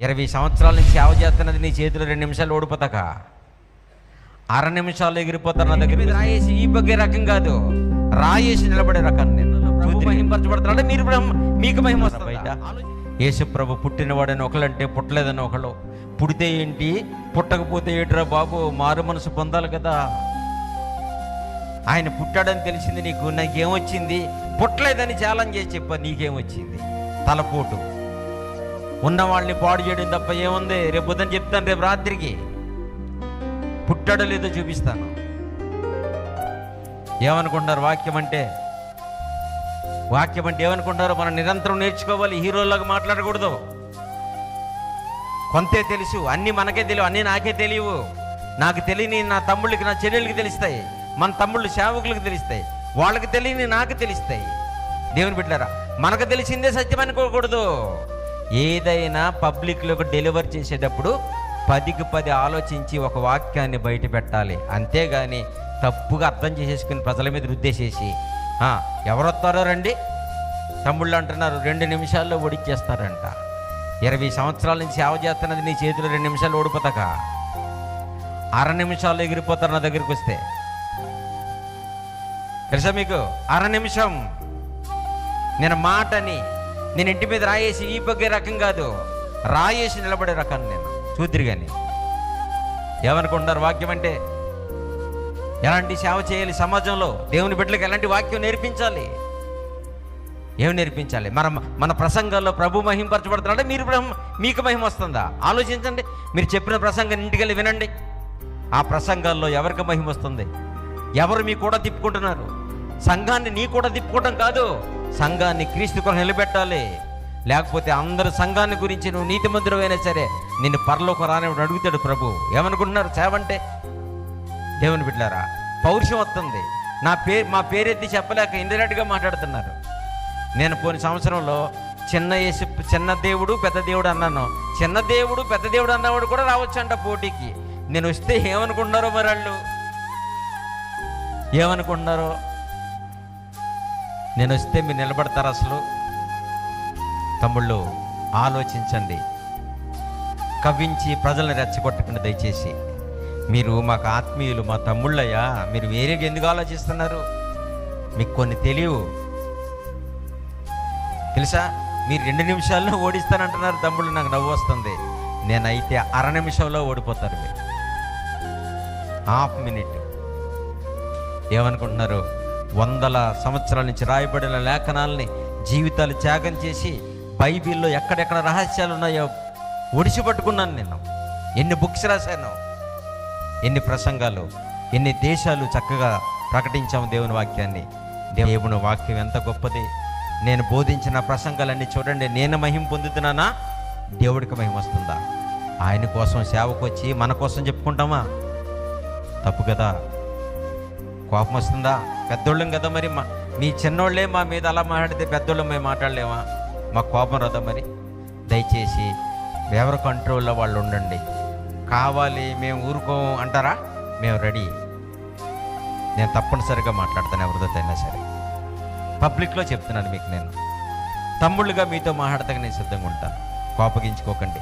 ఇరవై సంవత్సరాల నుంచి సేవ చేస్తున్నది నీ చేతిలో రెండు నిమిషాలు ఓడిపోతాక. అర నిమిషాలు ఎగిరిపోతారు నా దగ్గర రాయేసి ఈ బగ్గే రకం కాదు. రాయేసి నిలబడే రకం నేను. మహింపరచబడుతున్నాడు మీరు మీకు మహిమ వస్తుంది? బయట యేసు ప్రభు పుట్టినవాడని ఒకళ్ళంటే పుట్టలేదని ఒకళ్ళు. పుడితే ఏంటి? పుట్టకపోతే ఏంటిరా బాబు? మారు మనసు పొందాలి కదా. ఆయన పుట్టాడని తెలిసింది నీకు. నాకేమొచ్చింది? పుట్టలేదని ఛాలెంజ్ చేసి చెప్ప నీకేమొచ్చింది? తలపోటు. ఉన్న వాళ్ళని పాడు చేయడం తప్ప ఏముంది? రేపు పొద్దున చెప్తాను రేపు రాత్రికి. పుట్టాడో లేదో చూపిస్తాను. ఏమనుకుంటారు? వాక్యం అంటే వాక్యం అంటే ఏమనుకుంటారు? మనం నిరంతరం నేర్చుకోవాలి హీరోలాగా మాట్లాడకూడదు. కొంతే తెలుసు అన్నీ మనకే తెలియవు అన్నీ నాకే తెలియవు. నాకు తెలియని నా తమ్ముళ్ళకి నా చెల్లెళ్ళకి తెలుస్తాయి. మన తమ్ముళ్ళు సేవకులకు తెలుస్తాయి. వాళ్ళకి తెలియని నాకు తెలుస్తాయి. దేవుని బిడ్డారా మనకు తెలిసిందే సత్యం అనుకోకూడదు. ఏదైనా పబ్లిక్లోకి డెలివర్ చేసేటప్పుడు పదికి పది ఆలోచించి ఒక వాక్యాన్ని బయట పెట్టాలి. అంతేగాని తప్పుగా అర్థం చేసేసుకుని ప్రజల మీద రుద్దేసేసి ఎవరొస్తారో ఎవరు రండి. తమ్ముళ్ళు అంటున్నారు రెండు నిమిషాల్లో ఓడిచ్చేస్తారంట. ఇరవై సంవత్సరాల నుంచి సేవ చేస్తున్నది నీ చేతిలో రెండు నిమిషాలు ఓడిపోతాక? అర నిమిషాలు ఎగిరిపోతారు నా దగ్గరికి వస్తే. తెలుసా మీకు? అర నిమిషం. నేను మాటని నేను ఇంటి మీద రాయేసి ఈ బగ్గే రకం కాదు. రాయేసి నిలబడే రకం నేను. చూద్దరు కానీ ఏమనుకుంటున్నారు వాక్యం అంటే? ఎలాంటి సేవ చేయాలి సమాజంలో? దేవుని బిడ్డలకు ఎలాంటి వాక్యం నేర్పించాలి? ఏమి నేర్పించాలి? మన మన ప్రసంగాల్లో ప్రభు మహింపరచబడుతున్నాడే? మీరు మీకు మహిమ వస్తుందా? ఆలోచించండి. మీరు చెప్పిన ప్రసంగం ఇంటికెళ్ళి వినండి. ఆ ప్రసంగాల్లో ఎవరికి మహిమ వస్తుంది? ఎవరు మీ కూడా తిప్పుకుంటున్నారు? సంఘాన్ని నీ కూడా తిప్పుకోవడం కాదు. సంఘాన్ని క్రీస్తు కొరకు నిలబెట్టాలి. లేకపోతే అందరు సంఘాన్ని గురించి నువ్వు నీతి మందిరమైనా సరే నిన్ను పరలోక రానివాడు అడుగుతాడు ప్రభు. ఏమనుకుంటున్నారు? సేవంటే దేవుని బిడ్డారా పౌరుషం వస్తుంది. నా పేరు మా పేరెత్తి చెప్పలేక ఇండైరెక్ట్గా మాట్లాడుతున్నారు. నేను పోయిన సంవత్సరంలో చిన్న యేసు చిన్న దేవుడు పెద్ద దేవుడు అన్నాను. చిన్న దేవుడు పెద్ద దేవుడు అన్నవాడు కూడా రావచ్చు అంట పోటీకి. నేను వస్తే ఏమనుకుంటున్నారో మరి వాళ్ళు ఏమనుకుంటున్నారో? నేను వస్తే మీరు నిలబడతారు అసలు? తమ్ముళ్ళు ఆలోచించండి. కవ్వించి ప్రజలను రెచ్చగొట్టకుండా దయచేసి. మీరు మాకు ఆత్మీయులు మా తమ్ముళ్ళయ్యా మీరు వేరేగా ఎందుకు ఆలోచిస్తున్నారు? మీకు కొన్ని తెలియవు. తెలుసా? మీరు రెండు నిమిషాల్లో ఓడిస్తానంటున్నారు తమ్ముళ్ళు నాకు నవ్వు వస్తుంది. నేనైతే అర నిమిషంలో ఓడిపోతారు మీరు హాఫ్ మినిట్. ఏమనుకుంటున్నారు? వందల సంవత్సరాల నుంచి రాయబడిన లేఖనాలని జీవితాలు త్యాగం చేసి బైబిల్లో ఎక్కడెక్కడ రహస్యాలు ఉన్నాయో ఒడిసి పట్టుకున్నాను నేను. ఎన్ని బుక్స్ రాశాను ఎన్ని ప్రసంగాలు ఎన్ని దేశాలు చక్కగా ప్రకటించాము దేవుని వాక్యాన్ని. దేవుని వాక్యం ఎంత గొప్పది. నేను బోధించిన ప్రసంగాలన్నీ చూడండి. నేను మహిం పొందుతున్నానా? దేవుడికి మహిమ వస్తుందా? ఆయన కోసం సేవకు వచ్చి మన కోసం చెప్పుకుంటామా? తప్పు కదా. కోపం వస్తుందా? పెద్దోళ్ళం కదా మరి మా మీ చిన్నోళ్ళే మా మీద అలా మాట్లాడితే పెద్దోళ్ళం మేము మాట్లాడలేమా? మా కోపం రాదా మరి? దయచేసి ఎవరి కంట్రోల్లో వాళ్ళు ఉండండి. కావాలి మేము ఊరుకోము అంటారా? మేము రెడీ. నేను తప్పనిసరిగా మాట్లాడతాను ఎవరితో అయినా సరే. పబ్లిక్లో చెప్తున్నాను మీకు నేను. తమ్ముళ్ళుగా మీతో మాట్లాడతాక నేను సిద్ధంగా ఉంటాను. కోపగించుకోకండి.